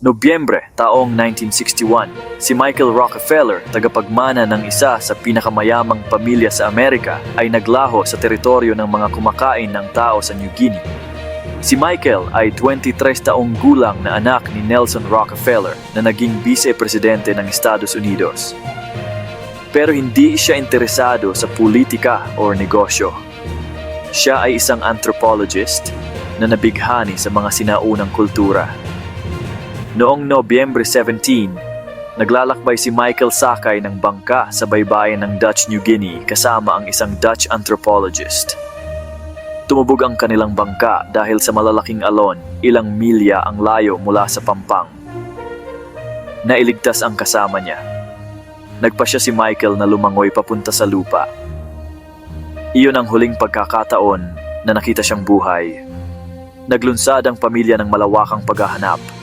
Nobyembre taong 1961, si Michael Rockefeller, tagapagmana ng isa sa pinakamayamang pamilya sa Amerika, ay naglaho sa teritoryo ng mga kumakain ng tao sa New Guinea. Si Michael ay 23 taong gulang na anak ni Nelson Rockefeller na naging vice-presidente ng Estados Unidos. Pero hindi siya interesado sa politika o negosyo. Siya ay isang anthropologist na nabighani sa mga sinaunang kultura. Noong Nobyembre 17, naglalakbay si Michael sakay ng bangka sa baybayin ng Dutch New Guinea kasama ang isang Dutch anthropologist. Tumubog ang kanilang bangka dahil sa malalaking alon, ilang milya ang layo mula sa Pampang. Nailigtas ang kasama niya. Nagpa siya si Michael na lumangoy papunta sa lupa. Iyon ang huling pagkakataon na nakita siyang buhay. Naglunsad ang pamilya ng malawakang paghahanap.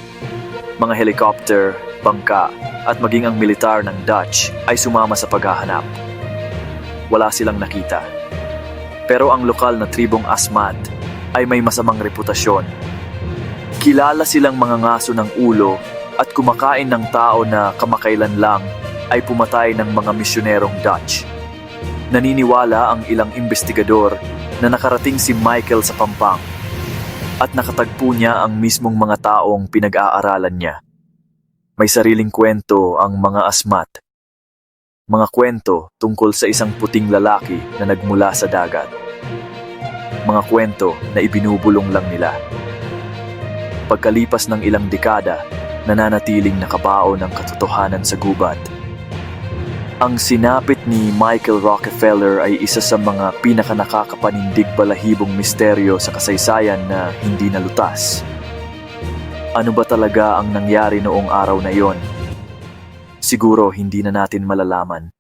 Mga helicopter, bangka, at maging ang militar ng Dutch ay sumama sa paghahanap. Wala silang nakita. Pero ang lokal na tribong Asmat ay may masamang reputasyon. Kilala silang mga ngaso ng ulo at kumakain ng tao na kamakailan lang ay pumatay ng mga misyonerong Dutch. Naniniwala ang ilang investigador na nakarating si Michael sa Pampang at nakatagpo niya ang mismong mga taong pinag-aaralan niya. May sariling kwento ang mga asmat. Mga kwento tungkol sa isang puting lalaki na nagmula sa dagat. Mga kwento na ibinubulong lang nila. Pagkalipas ng ilang dekada, nananatiling nakabao ng katotohanan sa gubat. Ang sinapit ni Michael Rockefeller ay isa sa mga pinakanakakapanindig balahibong misteryo sa kasaysayan na hindi nalutas. Ano ba talaga ang nangyari noong araw na yon? Siguro hindi na natin malalaman.